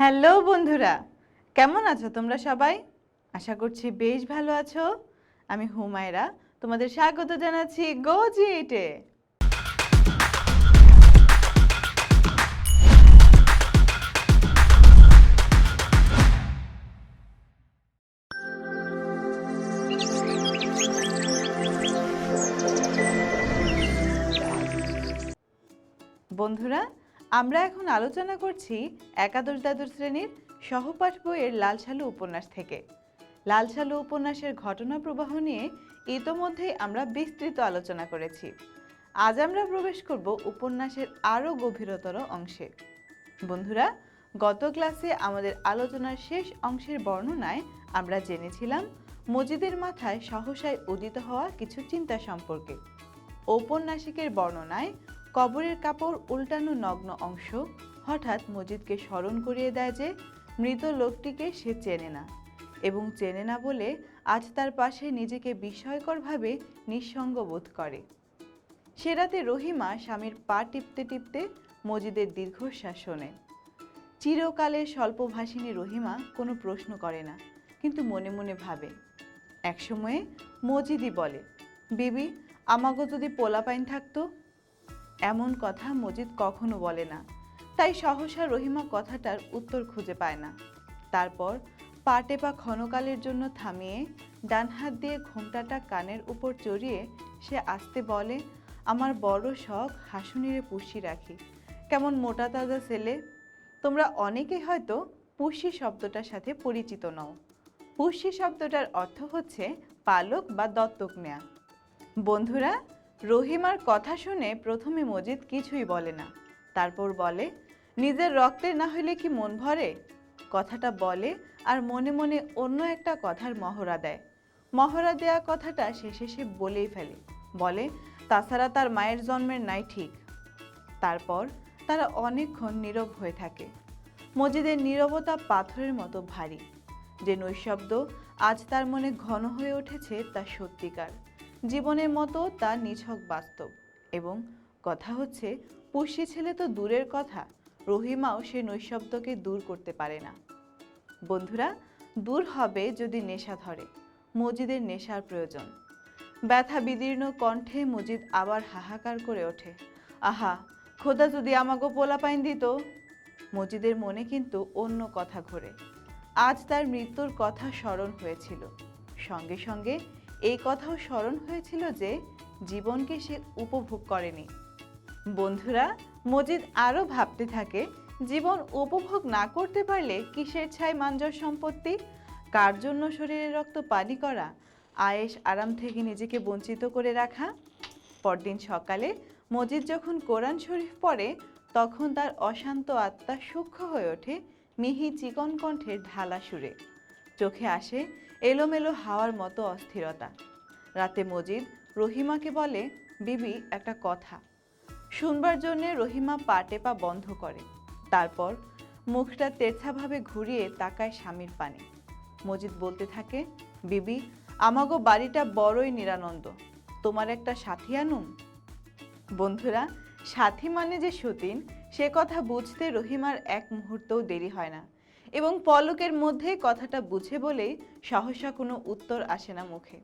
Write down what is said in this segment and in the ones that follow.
Hello বন্ধুরা, কেমন আছো তোমরা সবাই? আশা করছি বেশ ভালো আছো। আমি হুমায়রা, তোমাদের স্বাগত জানাচ্ছি গো জি এইটে বন্ধুরা আমরা এখন আলোচনা করছি একাদশ দ্বাদশ শ্রেণির সহপাঠ বইয়ের লাল সালু উপন্যাস থেকে। লাল সালু উপন্যাসের ঘটনা প্রবাহ নিয়ে ইতোমধ্যেই আমরা বিস্তৃত আলোচনা করেছি। আজ আমরা প্রবেশ করব উপন্যাসের আরও গভীরতর অংশে। বন্ধুরা, গত ক্লাসে আমাদের আলোচনার শেষ অংশের বর্ণনায় আমরা জেনেছিলাম মজিদের মাথায় সহসায় উদিত হওয়া কিছু চিন্তা সম্পর্কে। ঔপন্যাসিকের বর্ণনায় কবরের কাপড় উল্টানো নগ্ন অংশ। হঠাৎ মজিদকে স্মরণ করিয়ে দেয় যে, মৃত লোকটিকে সে চেনে না এবং চেনে না বলে আজ তার পাশে নিজেকে বিস্ময়করভাবে নিঃসঙ্গ বোধ করে। সে রাতে রহিমা স্বামীর পা টিপতে টিপতে মজিদের দীর্ঘশ্বাস শোনে। চিরকালের স্বল্পভাষিনী রহিমা কোনো প্রশ্ন করে না, কিন্তু মনে মনে ভাবে। একসময়ে মজিদই বলে, বিবি, আমাগো যদি পোলাপাইন থাকতো এমন কথা মজিদ কখনো বলে না। তাই সহসা রহিমা কথাটার উত্তর খুঁজে পায় না। তারপর পাটে পা ক্ষণকালের জন্য থামিয়ে ডান হাত দিয়ে ঘোমটাটা কানের উপর চড়িয়ে সে আসতে বলে, আমার বড় শখ হাসুনিরে পুষি রাখি। কেমন মোটা তাজা ছেলে। তোমরা অনেকেই হয়তো পুষি শব্দটার সাথে পরিচিত নও। পুষি শব্দটার অর্থ হচ্ছে পালক বা দত্তক নেয়া। বন্ধুরা রহিমার কথা শুনে প্রথমে মজিদ কিছুই বলে না। তারপর বলে, নিজের রক্তে না হইলে কি মন ভরে? কথাটা বলে আর মনে মনে অন্য একটা কথার মহড়া দেয়। মহড়া দেয়া কথাটা সে শেষে বলেই ফেলে। বলে, তাছাড়া তার মায়ের জন্মের নাই ঠিক। তারপর তারা অনেকক্ষণ নীরব হয়ে থাকে। মজিদের নীরবতা পাথরের মতো ভারী। যে নৈশব্দ আজ তার মনে ঘন হয়ে উঠেছে তা সত্যিকার। জীবনের মতো তা নিছক বাস্তব। এবং কথা হচ্ছে পুষ্যি ছেলে তো দূরের কথা, রহিমাও সে নৈশব্দকে দূর করতে পারে না। বন্ধুরা, দূর হবে যদি নেশা ধরে, মজিদের নেশার প্রয়োজন। ব্যথা বিদীর্ণ কণ্ঠে মজিদ আবার হাহাকার করে ওঠে। আহা, খোদা যদি আমাকে পোলা পাইন দিত। মজিদের মনে কিন্তু অন্য কথা ঘোরে। আজ তার মৃত্যুর কথা স্মরণ হয়েছিল। সঙ্গে সঙ্গে এই কথাও স্মরণ হয়েছিল যে জীবনকে সে উপভোগ করেনি। বন্ধুরা, মজিদ আরও ভাবতে থাকে, জীবন উপভোগ না করতে পারলে কিসের ছাই মাঞ্জর সম্পত্তি? কার জন্য শরীরের রক্ত পানি করা? আয়েশ আরাম থেকে নিজেকে বঞ্চিত করে রাখা? পরদিন সকালে মজিদ যখন কোরআন শরীফ পড়ে, তখন তার অশান্ত আত্মা সূক্ষ্ম হয়ে ওঠে মিহি চিকন কণ্ঠের ঢালা সুরে। চোখে আসে এলোমেলো হাওয়ার মতো অস্থিরতা। রাতে মজিদ রহিমাকে বলে, বিবি, একটা কথা। শুনবার জন্যে রহিমা পা টেপা বন্ধ করে। তারপর মুখটা তেরছাভাবে ঘুরিয়ে তাকায় স্বামীর পানে। মজিদ বলতে থাকে, বিবি, আমাগো বাড়িটা বড়ই নিরানন্দ। তোমার একটা সাথী আনুম বন্ধুরা, সাথী মানে যে সতীন, সে কথা বুঝতে রহিমার এক মুহূর্তও দেরি হয় না। এবং পলকের মধ্যে কথাটা বুঝে বলেই সহসা কোনো উত্তর আসে না মুখে।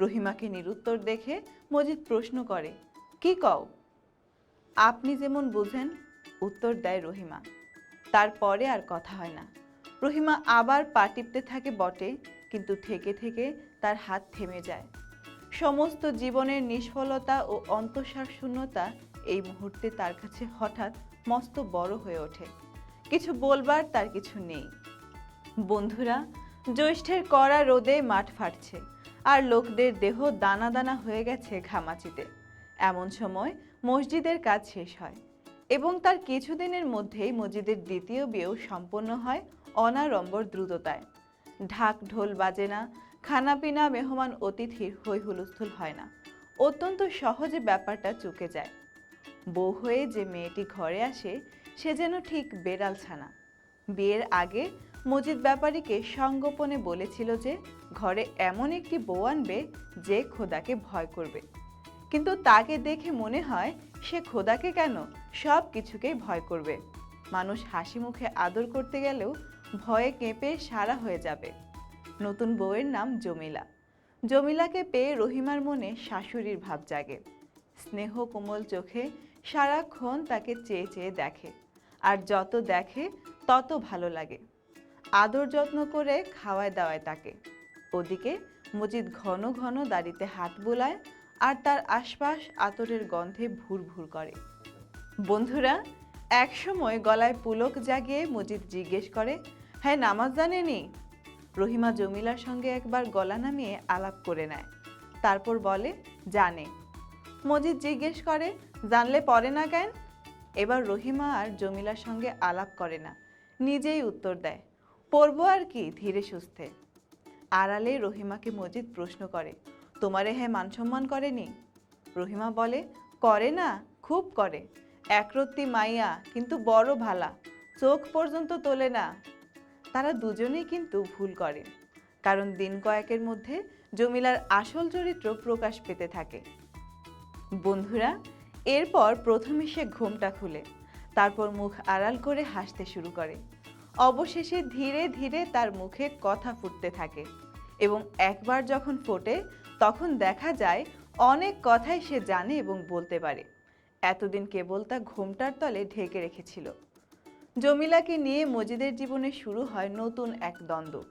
রহিমাকে নিরুত্তর দেখে মজিদ প্রশ্ন করে, কি কও? আপনি যেমন বুঝেন, উত্তর দেয় রহিমা। তারপরে আর কথা হয় না। রহিমা আবার পা টিপতে থাকে বটে, কিন্তু থেকে থেকে তার হাত থেমে যায়। সমস্ত জীবনের নিষ্ফলতা ও অন্তঃসার শূন্যতা এই মুহূর্তে তার কাছে হঠাৎ মস্ত বড় হয়ে ওঠে। কিছু বলবার তার কিছু নেই। বন্ধুরা, জ্যৈষ্ঠের কড়া রোদে মাঠ ফাটছে, আর লোকদের দেহ দানা দানা হয়ে গেছে ঘামাচিতে। এমন সময় মসজিদের কাজ শেষ হয়, এবং তার কিছুদিনের মধ্যেই মসজিদের দ্বিতীয় বিয়েও সম্পন্ন হয় অনারম্বর দ্রুততায়। ঢাক ঢোল বাজে না, খানাপিনা মেহমান অতিথির হই হুলস্থুল হয় না, অত্যন্ত সহজে ব্যাপারটা চুকে যায়। বউ হয়ে যে মেয়েটি ঘরে আসে সে যেন ঠিক বেড়াল ছানা। বিয়ের আগে মজিদ ব্যাপারীকে সঙ্গোপনে বলেছিল যে, ঘরে এমন একটি বউ আনবে যে খোদাকে ভয় করবে। কিন্তু তাকে দেখে মনে হয় সে খোদাকে কেন সব কিছুকেই ভয় করবে। মানুষ হাসি মুখে আদর করতে গেলেও ভয়ে কেঁপে সারা হয়ে যাবে। নতুন বউয়ের নাম জমিলা। জমিলাকে পেয়ে রহিমার মনে শাশুড়ির ভাব জাগে। স্নেহ কোমল চোখে সারাক্ষণ তাকে চেয়ে চেয়ে দেখে। আর যত দেখে, তত ভালো লাগে। আদর যত্ন করে খাওয়ায় দাওয়ায় তাকে। ওদিকে মজিদ ঘন ঘন দাড়িতে হাত বোলায় আর তার আশপাশ আতরের গন্ধে ভুর ভুর করে। বন্ধুরা, একসময় গলায় পুলক জাগিয়ে মজিদ জিজ্ঞেস করে হ্যাঁ নামাজ জানেনি রহিমা জমিলার সঙ্গে একবার গলা নামিয়ে আলাপ করে নেয়। তারপর বলে, জানে। মজিদ জিজ্ঞেস করে, জানলে পরে না কেন? এবার রহিমা আর জমিলার সঙ্গে আলাপ করে না, নিজেই উত্তর দেয়, পড়ব আর কি ধীরে সুস্থে? আড়ালে রহিমাকে মজিদ প্রশ্ন করে, তোমারে হ্যাঁ মান সম্মান করেনি? রহিমা বলে, করে না, খুব করে, একরত্তি মাইয়া, কিন্তু বড় ভালা, চোখ পর্যন্ত তোলে না। তারা দুজনেই কিন্তু ভুল করে, কারণ দিন কয়েকের মধ্যে জমিলার আসল চরিত্র প্রকাশ পেতে থাকে। বন্ধুরা এরপর প্রথমে সে ঘোমটা খুলে, তারপর মুখ আড়াল করে হাসতে শুরু করে। অবশেষে ধীরে ধীরে তার মুখে কথা ফুটতে থাকে এবং একবার যখন ফোটে, তখন দেখা যায় অনেক কথাই সে জানে এবং বলতে পারে। এতদিন কেবল তা ঘোমটার তলে ঢেকে রেখেছিল। জমিলাকে নিয়ে মজিদের জীবনে শুরু হয় নতুন এক দ্বন্দ্ব।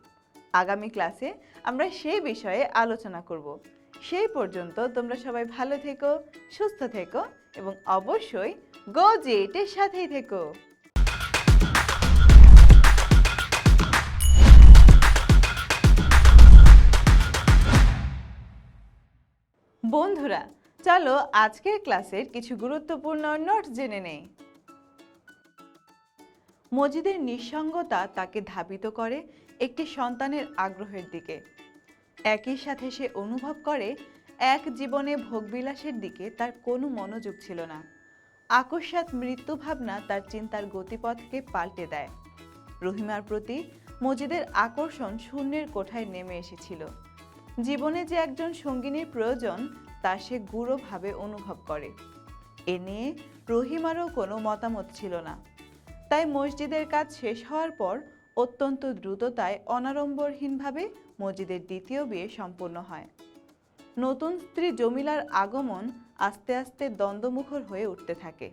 আগামী ক্লাসে আমরা সেই বিষয়ে আলোচনা করব। সেই পর্যন্ত তোমরা সবাই ভালো থেকো, সুস্থ থেকো এবং অবশ্যই গো জেটের সাথেই থেকো। বন্ধুরা, চলো আজকের ক্লাসের কিছু গুরুত্বপূর্ণ নোট জেনে নেই। মজিদের নিঃসঙ্গতা তাকে ধাবিত করে একটি সন্তানের আগ্রহের দিকে। একই সাথে সে অনুভব করে, এক জীবনে ভোগবিলাসের দিকে তার কোনো মনোযোগ ছিল না। আকস্মাৎ মৃত্যু ভাবনা তার চিন্তার গতিপথকে পাল্টে দেয়। রহিমার প্রতি মজিদের আকর্ষণ শূন্যের কোঠায় নেমে এসেছিল। জীবনে যে একজন সঙ্গিনীর প্রয়োজন, তা সে গূঢ়ভাবে অনুভব করে। এ নিয়ে রহিমারও কোনো মতামত ছিল না। তাই মসজিদের কাজ শেষ হওয়ার পর অত্যন্ত দ্রুততায় অনাড়ম্বরহীনভাবে মসজিদের দ্বিতীয় বিয়ে সম্পন্ন হয়। নতুন স্ত্রী জমিলার আগমন আস্তে আস্তে দ্বন্দ্বমুখর হয়ে উঠতে থাকে।